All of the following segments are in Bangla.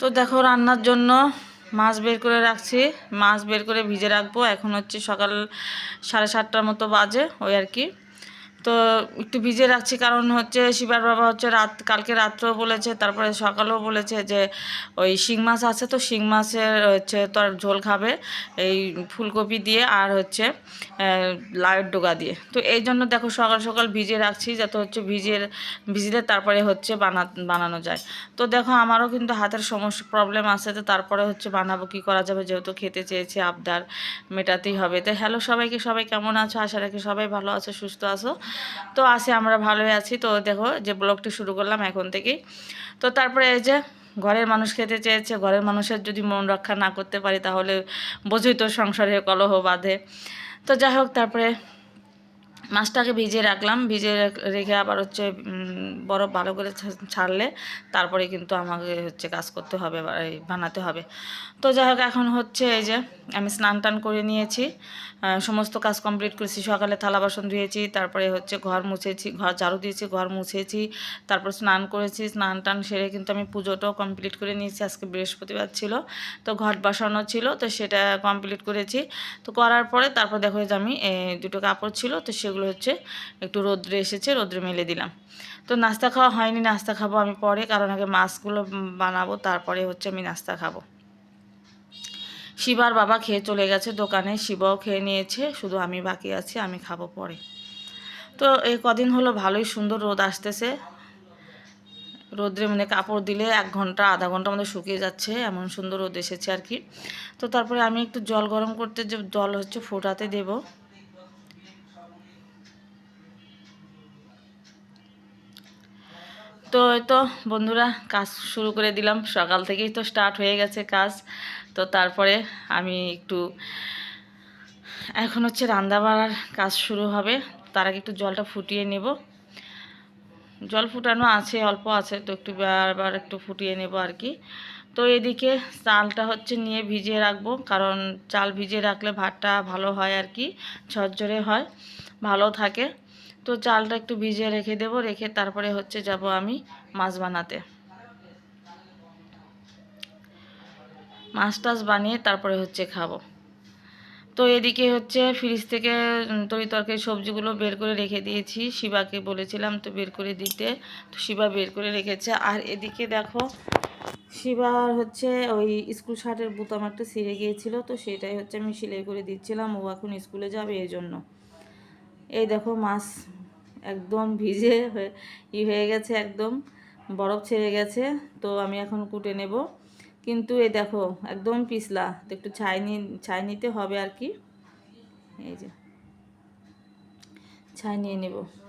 তো দেখো রান্নার জন্য মাছ বের করে রাখছি। মাছ বের করে ভিজে রাখব। এখন হচ্ছে সকাল সাড়ে সাতটার মতো বাজে, ওই আর কি। তো একটু ভিজে রাখছি কারণ হচ্ছে শিবার বাবা হচ্ছে রাত, কালকে রাত্রেও বলেছে, তারপরে সকালেও বলেছে যে ওই শিং মাছ আছে তো শিং মাছের হচ্ছে তোর ঝোল খাবে, এই ফুলকপি দিয়ে আর হচ্ছে লাউয়ের ডোগা দিয়ে। তো এই জন্য দেখো সকাল সকাল ভিজে রাখছি যাতে হচ্ছে ভিজে ভিজলে তারপরে হচ্ছে বানা, বানানো যায়। তো দেখো আমারও কিন্তু হাতের সমস্যা প্রবলেম আছে তো তারপরে হচ্ছে বানাবো, কি করা যাবে যেহেতু খেতে চেয়েছি, আবদার মেটাতেই হবে। তো হ্যালো সবাইকে, সবাই কেমন আছো? আশা রাখি সবাই ভালো আছো, সুস্থ আছো। তো আসে আমরা ভালোই আছি। তো দেখো যে ব্লগটি শুরু করলাম এখন থেকেই। তো তারপরে এই যে ঘরের মানুষ খেতে চেয়েছে, ঘরের মানুষের যদি মন রক্ষা না করতে পারি তাহলে বোঝই তো সংসারে কলহ বাঁধে। তো যাই হোক, তারপরে মাছটাকে ভিজিয়ে রাখলাম, ভিজিয়ে রেখে আবার হচ্ছে বরফ ভালো করে ছাড়লে তারপরে কিন্তু আমাকে হচ্ছে কাজ করতে হবে বানাতে হবে। তো যাই হোক, এখন হচ্ছে এই যে আমি স্নান টান করে নিয়েছি সমস্ত কাজ কমপ্লিট করেছি। সকালে থালা বাসন ধুয়েছি, তারপরে হচ্ছে ঘর মুছেছি, ঘর ঝাড়ু দিয়েছি, ঘর মুছেছি, তারপর স্নান করেছি। স্নান টান সেরে কিন্তু আমি পুজোটাও কমপ্লিট করে নিয়েছি। আজকে বৃহস্পতিবার ছিল, তো ঘট বসানো ছিল, তো সেটা কমপ্লিট করেছি। তো করার পরে তারপর দেখো যে আমি দুটো কাপড় ছিল, তো সেগুলো হচ্ছে একটু রোদ্রে এসেছে, রোদ্রে মেলে দিলাম। তো নাস্তা খাওয়া হয়নি, নাস্তা খাব আমি পরে। কারণ আগে মাছগুলো বানাবো, তারপরে হচ্ছে আমি নাস্তা খাব। শিবার বাবা খেয়ে চলে গেছে দোকানে, শিবাও খেয়ে নিয়েছে, শুধু আমি বাকি আছি, আমি খাব পরে। তো এই কদিন হলো ভালোই সুন্দর রোদ আসতেছে। রোদ্রে মানে কাপড় দিলে এক ঘণ্টা, আধা ঘণ্টা মধ্যে শুকিয়ে যাচ্ছে, এমন সুন্দর রোদ এসেছে আর কি। তো তারপরে আমি একটু জল গরম করতে যে, জল হচ্ছে ফোটাতে দেব। তো তো বন্ধুরা, কাজ শুরু করে দিলাম। সকাল থেকেই তো স্টার্ট হয়ে গেছে কাজ। তো তারপরে আমি একটু, এখন হচ্ছে রান্না বাড়ার কাজ শুরু হবে। তার আগে একটু জলটা ফুটিয়ে নেব। জল ফুটানো আছে, অল্প আছে, তো একটু বারবার একটু ফুটিয়ে নেব আর কি। তো এদিকে চালটা হচ্ছে নিয়ে ভিজিয়ে রাখব, কারণ চাল ভিজিয়ে রাখলে ভাতটা ভালো হয় আর কি, ঝরঝরে হয়, ভালো থাকে। তো চালটা একটু ভিজিয়ে রেখে দেব, রেখে তারপরে হচ্ছে যাব আমি মাছ বানাতে। মাছ টাছ বানিয়ে তারপরে হচ্ছে খাব। তো এদিকে হচ্ছে ফ্রিজ থেকে তরি তরকারি সবজিগুলো বের করে রেখে দিয়েছি। শিবাকে বলেছিলাম তো বের করে দিতে, তো শিবা বের করে রেখেছে। আর এদিকে দেখো শিবার হচ্ছে ওই স্কুল শার্টের বোতাম একটা ছিঁড়ে গিয়েছিল, তো সেটাই হচ্ছে আমি সেলাই করে দিচ্ছিলাম। ও এখন স্কুলে যাবে এই জন্য। এই দেখো মাছ একদম ভিজে হয়ে, ই হয়ে গেছে একদম, বরফ ছেড়ে গেছে, তো আমি এখন কুটে নেব। কিন্তু এই দেখো একদম পিছলা, তো একটু ছাই নিয়ে ছাই নিতে হবে আর কি। এই যে, ছাই নিয়ে নেব।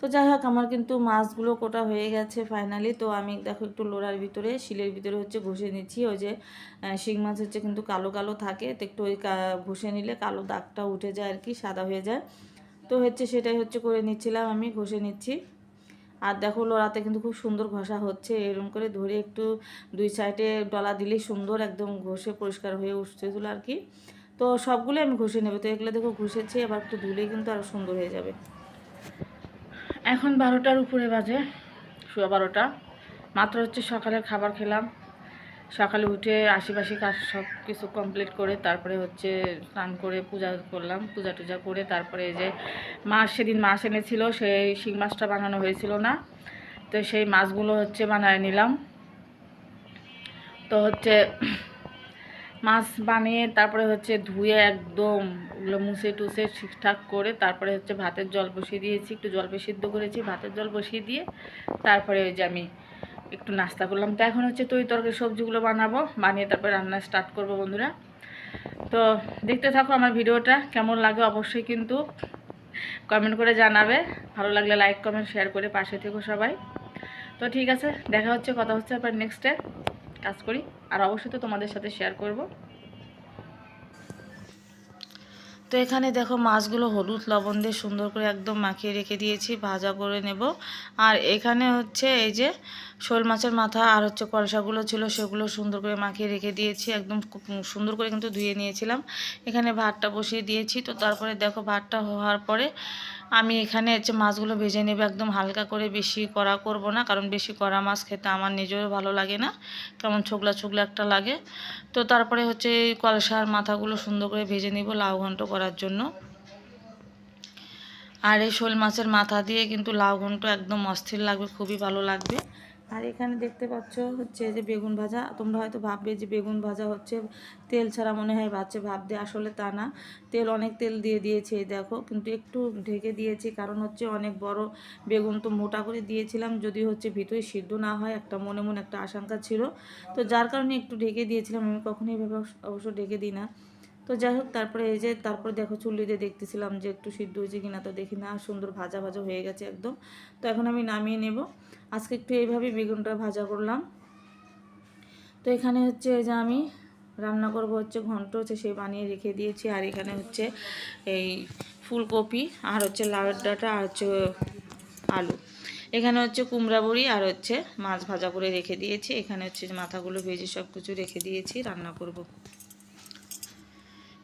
তো যাই হোক, আমার কিন্তু মাছগুলো কোটা হয়ে গেছে ফাইনালি তো আমি দেখো একটু লোড়ার ভিতরে, শিলের ভিতরে হচ্ছে ঘষে নিচ্ছি। ওই যে শিং মাছ হচ্ছে কিন্তু কালো কালো থাকে। তো একটু ওই ঘষে নিলে কালো দাগটা উঠে যায় আর কি, সাদা হয়ে যায়। তো হচ্ছে সেটাই হচ্ছে করে নিচ্ছিলাম আমি, ঘষে নিচ্ছি। আর দেখো লোড়াতে কিন্তু খুব সুন্দর ঘষা হচ্ছে। এরকম করে ধরে একটু দুই সাইডে ডলা দিলেই সুন্দর একদম ঘষে পরিষ্কার হয়ে উঠতেছিল আর কি। তো সবগুলো আমি ঘষে নেব। তো এগুলো দেখো ঘষেছি, আবার একটু ধুলেই কিন্তু আরও সুন্দর হয়ে যাবে। এখন বারোটার উপরে বাজে, সোয়া বারোটা। মাত্র হচ্ছে সকালে খাবার খেলাম। সকালে উঠে আশিপাশি কাজ সব কিছু কমপ্লিট করে তারপরে হচ্ছে স্নান করে পূজা করলাম, পূজা টুজা করে তারপরে যে মাছ সেদিন মাছ এনেছিল, সেই শিং মাছটা বানানো হয়েছিল না। তো সেই মাছগুলো হচ্ছে বানায় নিলাম। তো হচ্ছে মাছ বানিয়ে তারপরে হচ্ছে ধুয়ে একদম ওগুলো মুছে টুছে ঠিকঠাক করে তারপরে হচ্ছে ভাতের জল বসিয়ে দিয়েছি, একটু জল সিদ্ধ করেছি, ভাতের জল বসিয়ে দিয়ে তারপরে ওই যে আমি একটু নাস্তা করলাম। তো এখন হচ্ছে তরি তরকারি সবজিগুলো বানাবো, বানিয়ে তারপরে রান্না স্টার্ট করব বন্ধুরা। তো দেখতে থাকো আমার ভিডিওটা, কেমন লাগে অবশ্যই কিন্তু কমেন্ট করে জানাবে। ভালো লাগলে লাইক কমেন্ট শেয়ার করে পাশে থেকো সবাই। তো ঠিক আছে, দেখা হচ্ছে, কথা হচ্ছে আবার নেক্সটে কাজ করি, আর অবশ্যই তো তোমাদের সাথে শেয়ার করব। তো এখানে দেখো মাছগুলো হলুদ লবণ দিয়ে সুন্দর করে একদম মাখিয়ে রেখে দিয়েছি, ভাজা করে নেব। আর এখানে হচ্ছে এই যে শোল মাছের মাথা আর হচ্ছে কলসাগুলো ছিল, সেগুলো সুন্দর করে মাখিয়ে রেখে দিয়েছি। একদম সুন্দর করে কিন্তু ধুয়ে নিয়েছিলাম। এখানে ভাতটা বসিয়ে দিয়েছি। তো তারপরে দেখো ভাতটা হওয়ার পরে আমি এখানে হচ্ছে মাছগুলো ভেজে নেবে। একদম হালকা করে বেশি কড়া করব না, কারণ বেশি কড়া মাছ খেতে আমার নিজেরও ভালো লাগে না। কেমন ছোকলা ছোকলা একটা লাগে। তো তারপরে হচ্ছে এই কলসার মাথাগুলো সুন্দর করে ভেজে নেব লাউ ঘন্ট করার জন্য। আর এই শোল মাছের মাথা দিয়ে কিন্তু লাউ ঘন্ট একদম অস্থির লাগবে, খুবই ভালো লাগবে। আর এখানে দেখতে পাচ্ছ হচ্ছে যে বেগুন ভাজা। তোমরা হয়তো ভাববে যে বেগুন ভাজা হচ্ছে তেল ছাড়া মনে হয় ভাজছে ভাবতে আসলে তা না। তেল অনেক তেল দিয়ে দিয়েছে, দেখো। কিন্তু একটু ঢেকে দিয়েছি, কারণ হচ্ছে অনেক বড় বেগুন তো মোটা করে দিয়েছিলাম, যদি হচ্ছে ভিতরে সিদ্ধ না হয়, একটা মনে মনে একটা আশঙ্কা ছিল। তো যার কারণে একটু ঢেকে দিয়েছিলাম, আমি কখনোই এভাবে অবশ্য ঢেকে দিই না। তো যাই হোক, তারপরে এই যে, তারপরে দেখো চুল্লিতে দেখতেছিলাম যে একটু সিদ্ধ হয়েছে কিনা, তো দেখি না, সুন্দর ভাজা ভাজা হয়ে গেছে একদম। তো এখন আমি নামিয়ে নেব। আজকে একটু এইভাবে বেগুনটা ভাজা করলাম। তো এখানে হচ্ছে এই যে আমি রান্না করব হচ্ছে ঘন্ট, হচ্ছে সেই বানিয়ে রেখে দিয়েছি, আর এখানে হচ্ছে এই ফুলকপি, আর হচ্ছে লাউয়ের ডাঁটা, আর হচ্ছে আলু। এখানে হচ্ছে কুমড়া বড়ি, আর হচ্ছে মাছ ভাজা করে রেখে দিয়েছি। এখানে হচ্ছে মাথাগুলো ভেজে সব কিছু রেখে দিয়েছি, রান্না করব।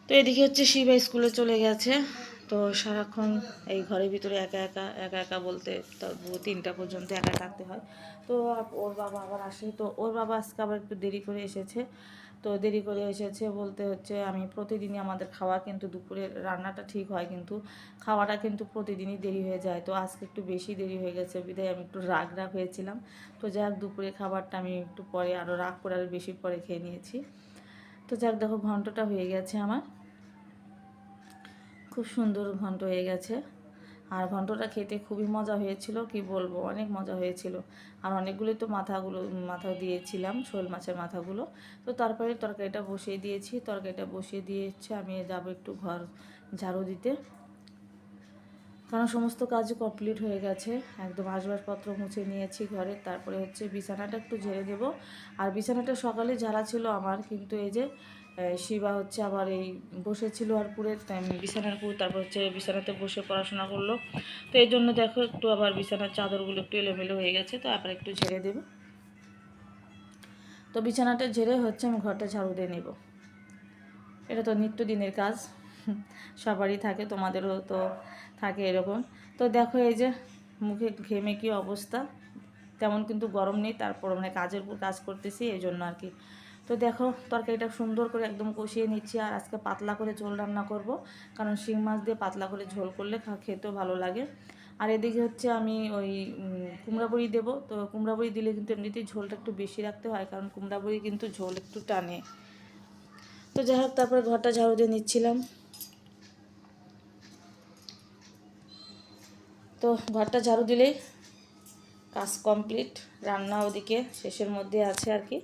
তো এদিকে হচ্ছে শিবা স্কুলে চলে গেছে। তো সারাক্ষণ এই ঘরের ভিতরে একা একা একা একা বলতে তিনটা পর্যন্ত একা থাকতে হয়। তো ওর বাবা আবার আসে তো ওর বাবা আজকে আবার একটু দেরি করে এসেছে। তো দেরি করে এসেছে বলতে হচ্ছে আমি প্রতিদিনই আমাদের খাওয়া কিন্তু দুপুরের রান্নাটা ঠিক হয় কিন্তু খাওয়াটা কিন্তু প্রতিদিনই দেরি হয়ে যায়। তো আজকে একটু বেশি দেরি হয়ে গেছে বিধায় আমি একটু রাগ রাগ হয়েছিলাম। তো যাক দুপুরে খাবারটা আমি একটু পরে আরও রাগ করে আরও বেশি পরে খেয়ে নিয়েছি। তো যাক দেখো ঘন্টটা হয়ে গেছে আমার। খুব সুন্দর ঘন্ট হয়ে গেছে। আর ঘন্টটা খেতে খুবই মজা হয়েছিল, কি বলব, অনেক মজা হয়েছিল। আর অনেকগুলোই তো মাথাগুলো, মাথা দিয়েছিলাম, শোল মাছের মাথাগুলো। তো তারপরে তরকারিটা বসিয়ে দিয়েছি। তরকারিটা বসিয়ে দিয়েছে, আমি যাব একটু ঘর ঝাড়ু দিতে। কারণ সমস্ত কাজ কমপ্লিট হয়ে গেছে। একদম আসবাবপত্র মুছে নিয়েছি ঘরে। তারপরে হচ্ছে বিছানাটা একটু ঝেড়ে দেব। আর বিছানাটা সকালে ঝাড়া ছিল আমার, কিন্তু এই যে শিবা হচ্ছে আবার এই বসেছিল আর পুরে বিছানার পুর তারপর হচ্ছে বিছানাতে বসে পড়াশোনা করল। তো এই জন্য দেখো একটু আবার বিছানার চাদরগুলো একটু এলোমেলো হয়ে গেছে, তো আবার একটু ঝেড়ে দেব। তো বিছানাটা ঝেড়ে হচ্ছে আমি ঘরটা ঝাড়ু দিয়ে নেব। এটা তো নিত্যদিনের কাজ, সবারই থাকে, তোমাদেরও তো থাকে এরকম। তো দেখো এই যে মুখে ঘেমে কি অবস্থা, তেমন কিন্তু গরম নেই, তারপর মানে কাজের কাজ করতেছি, এই জন্য আর কি। তো দেখো, তরকারিটা সুন্দর করে একদম কষিয়ে নিচ্ছি আর আজকে পাতলা করে ঝোল রান্না করব। কারণ শিং মাছ দিয়ে পাতলা করে ঝোল করলে খেতেও ভালো লাগে। আর এদিকে হচ্ছে আমি ওই কুমড়া বড়ি দেবো। তো কুমড়া বড়ি দিলে কিন্তু এমনিতেই ঝোলটা একটু বেশি রাখতে হয়, কারণ কুমড়া বড়ি কিন্তু ঝোল একটু টানে। তো যাই হোক, তারপরে ঘরটা ঝাড়ু দিয়ে নিচ্ছিলাম। তো ঘরটা ঝাড়ু দিলেই কাজ কমপ্লিট। রান্না ওদিকে শেষের মধ্যে আছে আর কি।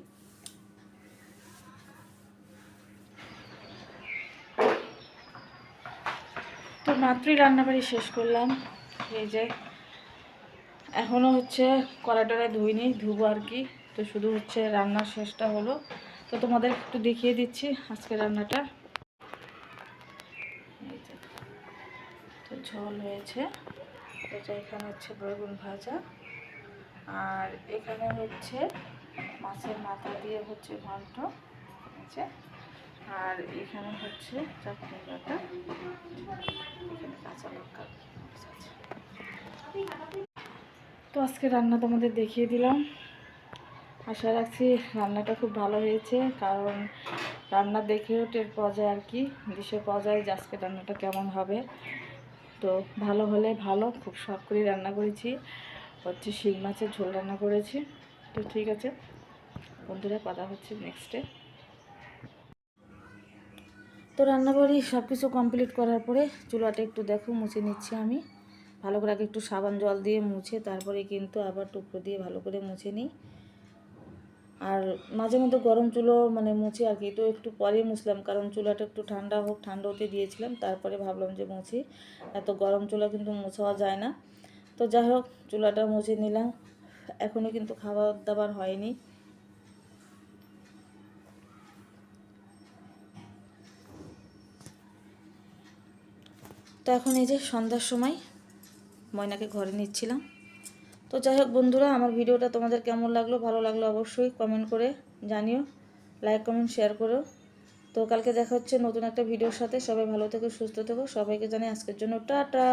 তো মাত্রই রান্নাবাড়ি শেষ করলাম। এই যে এখনও হচ্ছে কড়া টড়া ধুইনি, ধুবো আর কি। তো শুধু হচ্ছে রান্নার শেষটা হলো। তো তোমাদের একটু দেখিয়ে দিচ্ছি আজকে রান্নাটা। তো ঝোল হয়েছে। এটা এখানে হচ্ছে বেগুন ভাজা। আর এখানে হচ্ছে মাছের মাথা দিয়ে হচ্ছে ঘন্ট আছে আর এখানে হচ্ছে চাটনি বাটা এখানে কাঁচা লঙ্কা তো আজকে রান্না তোমাদের দেখিয়ে দিলাম। আশা রাখছি রান্নাটা খুব ভালো হয়েছে, কারণ রান্না দেখেও টের পাওয়া যায় আর কি দিশে পাওয়া যায় যে আজকে রান্নাটা কেমন হবে। তো ভালো হলে ভালো, খুব শখ করে রান্না করেছি। হচ্ছে শিং মাছের ঝোল রান্না করেছি। তো ঠিক আছে, বন্ধুরা কথা হচ্ছে নেক্সটে তো রান্নাবাড়ি সব কিছু কমপ্লিট করার পরে চুলাটা একটু দেখো, মুছে নিচ্ছি আমি। ভালো করে আগে একটু সাবান জল দিয়ে মুছে, তারপরে কিন্তু আবার টুকরো দিয়ে ভালো করে মুছে নিই। আর মাঝে মধ্যে গরম চুলো মানে মুছে আর কি, তো একটু পরে মুছলাম, কারণ চুলাটা একটু ঠান্ডা হোক, ঠান্ডা হতে দিয়েছিলাম, তারপরে ভাবলাম যে মুছি। এত গরম চুলা কিন্তু মোছাও যায় না। তো যাই হোক, চুলাটা মুছে নিলাম। এখনও কিন্তু খাবার দাবার হয়নি। তো এখন এই যে সন্ধ্যার সময় ময়নাকে ঘরে নিচ্ছিলাম। তো যাই হোক বন্ধুরা, আমার ভিডিওটা তোমাদের কেমন লাগল, ভালো লাগল অবশ্যই কমেন্ট করে জানিও লাইক কমেন্ট শেয়ার করো। তো কালকে দেখা হচ্ছে নতুন একটা ভিডিওর সাথে, সবাই ভালো থেকো, সুস্থ থেকো, সবাইকে জানাই আজকের জন্য টাটা।